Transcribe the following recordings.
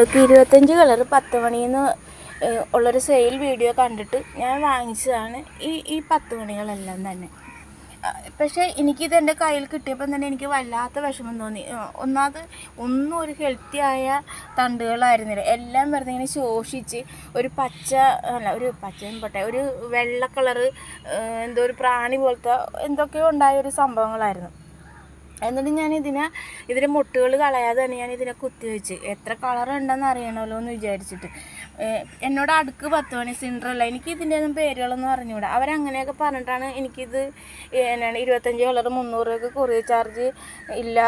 ഇരുപത്തഞ്ച് കളർ പത്ത് മണിന്ന് ഉള്ളൊരു സെയിൽ വീഡിയോ കണ്ടിട്ട് ഞാൻ വാങ്ങിച്ചതാണ്. ഈ ഈ പത്ത് മണികളെല്ലാം തന്നെ. പക്ഷേ എനിക്കിത് എന്റെ കയ്യിൽ കിട്ടിയപ്പം തന്നെ എനിക്ക് വല്ലാത്ത വിഷമം തോന്നി. ഒന്നാമത് ഒന്നും ഒരു ഹെൽത്തിയായ തണ്ടുകളായിരുന്നില്ല. എല്ലാം വെറുതെ ഇങ്ങനെ ശോഷിച്ച് ഒരു പച്ച അല്ല ഒരു പച്ച പോട്ടെ ഒരു വെള്ള കളറ് എന്തോ ഒരു പ്രാണി പോലത്തെ എന്തൊക്കെയോ ഉണ്ടായ ഒരു സംഭവങ്ങളായിരുന്നു. എന്നിട്ട് ഞാൻ ഇതിനെ ഇതിന്റെ മുട്ടുകൾ കളയാതെ തന്നെ ഞാൻ ഇതിനെ കുത്തി കുത്തിവെച്ച് എത്ര കളർ ഉണ്ടെന്ന് അറിയണമല്ലോ എന്ന് വിചാരിച്ചിട്ട്. എന്നോട് അടുക്ക് പത്ത് മണി സിൻഡ്രല്ല. എനിക്ക് ഇതിന്റെ ഒന്നും പേരുകളൊന്നും അറിഞ്ഞുകൂടാ അവരങ്ങനെയൊക്കെ പറഞ്ഞിട്ടാണ് എനിക്കിത് എന്നാണ് ഇരുപത്തഞ്ച് കളർ മുന്നൂറ് രൂപയ്ക്ക് കൊറിയർ ചാർജ് ഇല്ല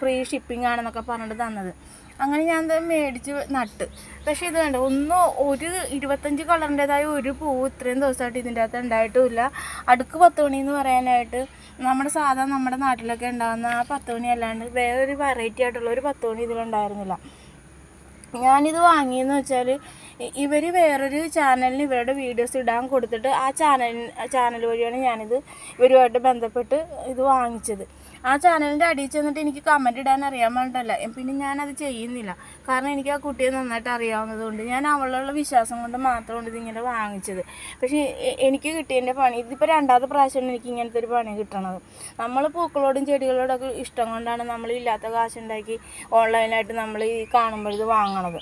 ഫ്രീ ഷിപ്പിംഗ് ആണെന്നൊക്കെ പറഞ്ഞിട്ട് തന്നത്. അങ്ങനെ ഞാൻ അത് മേടിച്ച് നട്ട്. പക്ഷേ ഇത് കണ്ടോ ഒന്ന് ഒരു ഇരുപത്തഞ്ച് കളറിന്റെതായ ഒരു പൂവ് ഇത്രയും ദിവസമായിട്ട് ഇതിന്റെ അകത്ത് ഉണ്ടായിട്ടുമില്ല. അടുക്ക് പത്ത് മണി എന്ന് പറയാനായിട്ട് നമ്മുടെ സാധാ നമ്മുടെ നാട്ടിലൊക്കെ ഉണ്ടാകുന്ന ആ പത്ത് മണി അല്ലാണ്ട് ഒരു വെറൈറ്റി ആയിട്ടുള്ള ഒരു പത്ത് മണി ഇതിലുണ്ടായിരുന്നില്ല. ഞാനിത് വാങ്ങിയെന്ന് വെച്ചാൽ ഇവർ വേറൊരു ചാനലിന് ഇവരുടെ വീഡിയോസ് ഇടാൻ കൊടുത്തിട്ട് ആ ചാനൽ ചാനൽ വഴിയാണ് ഞാനിത് ഇവരുമായിട്ട് ബന്ധപ്പെട്ട് ഇത് വാങ്ങിച്ചത്. ആ ചാനലിന്റെ അടിയിൽ ചെന്നിട്ട് എനിക്ക് കമന്റ് ഇടാൻ അറിയാൻ വേണ്ടല്ല. പിന്നെ ഞാനത് ചെയ്യുന്നില്ല. കാരണം എനിക്ക് ആ കുട്ടിയെ നന്നായിട്ട് അറിയാവുന്നതുകൊണ്ട് ഞാൻ അവളുള്ള വിശ്വാസം കൊണ്ട് മാത്രമാണ് ഇതിങ്ങനെ വാങ്ങിച്ചത്. പക്ഷേ എനിക്ക് കിട്ടിയതിന്റെ പണി ഇതിപ്പോൾ രണ്ടാമത്തെ പ്രാവശ്യമാണ് എനിക്ക് ഇങ്ങനത്തെ ഒരു പണി കിട്ടണത്. നമ്മൾ പൂക്കളോടും ചെടികളോടൊക്കെ ഇഷ്ടം കൊണ്ടാണ് നമ്മൾ ഇല്ലാത്ത കാശുണ്ടാക്കി ഓൺലൈനായിട്ട് നമ്മൾ ഈ കാണുമ്പോൾ ഇത് വാങ്ങണത്.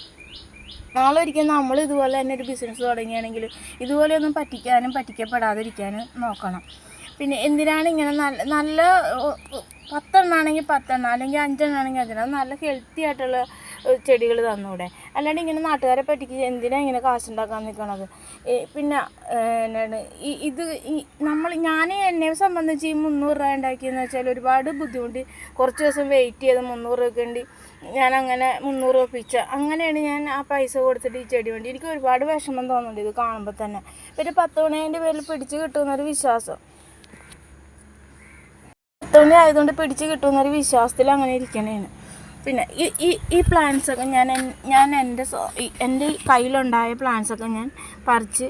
നാളെ നമ്മൾ ഇതുപോലെ തന്നെ ഒരു ബിസിനസ് തുടങ്ങുകയാണെങ്കിൽ ഇതുപോലെയൊന്നും പറ്റിക്കാനും പറ്റിക്കപ്പെടാതിരിക്കാനും നോക്കണം. പിന്നെ എന്തിനാണ് ഇങ്ങനെ നല്ല നല്ല പത്തെണ്ണാണെങ്കിൽ പത്തെണ്ണം അല്ലെങ്കിൽ അഞ്ചെണ്ണം അത് നല്ല ഹെൽത്തി ആയിട്ടുള്ള ചെടികൾ തന്നൂടെ. അല്ലാണ്ട് ഇങ്ങനെ നാട്ടുകാരെ പറ്റിക്ക് എന്തിനാണ് ഇങ്ങനെ കാശുണ്ടാക്കാൻ നിൽക്കണത് പിന്നെ എന്നാണ് ഈ ഇത് ഈ നമ്മൾ ഞാൻ എന്നെ സംബന്ധിച്ച് ഈ മുന്നൂറ് രൂപ ഉണ്ടാക്കിയെന്ന് വെച്ചാൽ ഒരുപാട് ബുദ്ധിമുട്ടി. കുറച്ച് ദിവസം വെയിറ്റ് ചെയ്ത് മുന്നൂറ് രൂപയ്ക്ക് വേണ്ടി ഞാൻ അങ്ങനെ മുന്നൂറ് രൂപ പിച്ച അങ്ങനെയാണ് ഞാൻ ആ പൈസ കൊടുത്തിട്ട് ഈ ചെടി വേണ്ടി എനിക്ക് ഒരുപാട് വിഷമം തോന്നുന്നുണ്ട് ഇത് കാണുമ്പോൾ തന്നെ. പിന്നെ പത്ത് മണിന്റെ പേരിൽ പിടിച്ച് കിട്ടുമെന്നൊരു വിശ്വാസം. പത്തുമണി ആയതുകൊണ്ട് പിടിച്ച് കിട്ടുമെന്നൊരു വിശ്വാസത്തിൽ അങ്ങനെ ഇരിക്കണേന് പിന്നെ ഈ ഈ ഈ ഒക്കെ ഞാൻ ഞാൻ എന്റെ എന്റെ കയ്യിലുണ്ടായ പ്ലാന്റ്സൊക്കെ ഞാൻ പറിച്ച്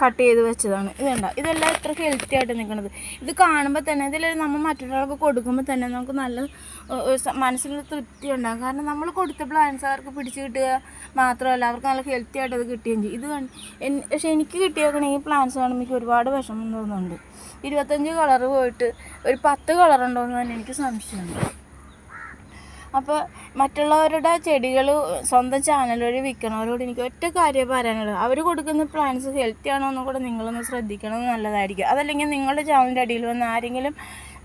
കട്ട് ചെയ്ത് വെച്ചതാണ്. ഇതുണ്ട ഇതെല്ലാം ഇത്ര ഹെൽത്തി ആയിട്ട് നിൽക്കുന്നത് ഇത് കാണുമ്പോൾ തന്നെ ഇതിൽ നമ്മൾ മറ്റൊരാൾക്ക് കൊടുക്കുമ്പോൾ തന്നെ നമുക്ക് നല്ല ഏഹ്, മനസ്സിലൊരു തൃപ്തി ഉണ്ടാകും കാരണം നമ്മൾ കൊടുത്ത പ്ലാൻസ് അവർക്ക് പിടിച്ച് കിട്ടുക മാത്രമല്ല അവർക്ക് നല്ല ഹെൽത്തി ആയിട്ട് അത് കിട്ടുകയും ചെയ്യും. ഇത് പക്ഷേ എനിക്ക് കിട്ടിയേക്കണ ഈ പ്ലാൻസ് കാണുമ്പോൾ എനിക്ക് ഒരുപാട് വിഷമം തോന്നുന്നുണ്ട്. ഇരുപത്തഞ്ച് കളർ പോയിട്ട് ഒരു പത്ത് കളർ ഉണ്ടോ എന്ന് തന്നെ എനിക്ക് സംശയമുണ്ട്. അപ്പോൾ മറ്റുള്ളവരുടെ ചെടികൾ സ്വന്തം ചാനൽ വഴി വിൽക്കണവരോട് എനിക്ക് ഒറ്റ കാര്യം പറയാനുള്ളത്. അവർ കൊടുക്കുന്ന പ്ലാന്റ്സ് ഹെൽത്തി ആണോ എന്നും കൂടെ നിങ്ങളൊന്ന് ശ്രദ്ധിക്കണം നല്ലതായിരിക്കും. അതല്ലെങ്കിൽ നിങ്ങളുടെ ചാനലിന്റെ അടിയിൽ വന്ന് ആരെങ്കിലും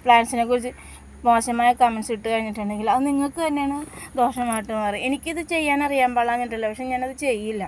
പ്ലാന്റ്സിനെ കുറിച്ച് മോശമായ കമൻസ് ഇട്ട് കഴിഞ്ഞിട്ടുണ്ടെങ്കിൽ അത് നിങ്ങൾക്ക് തന്നെയാണ് ദോഷമായിട്ട് മാറി എനിക്കിത് ചെയ്യാൻ അറിയാൻ പാടാഞ്ഞിട്ടില്ല പക്ഷെ ഞാനത് ചെയ്യില്ല.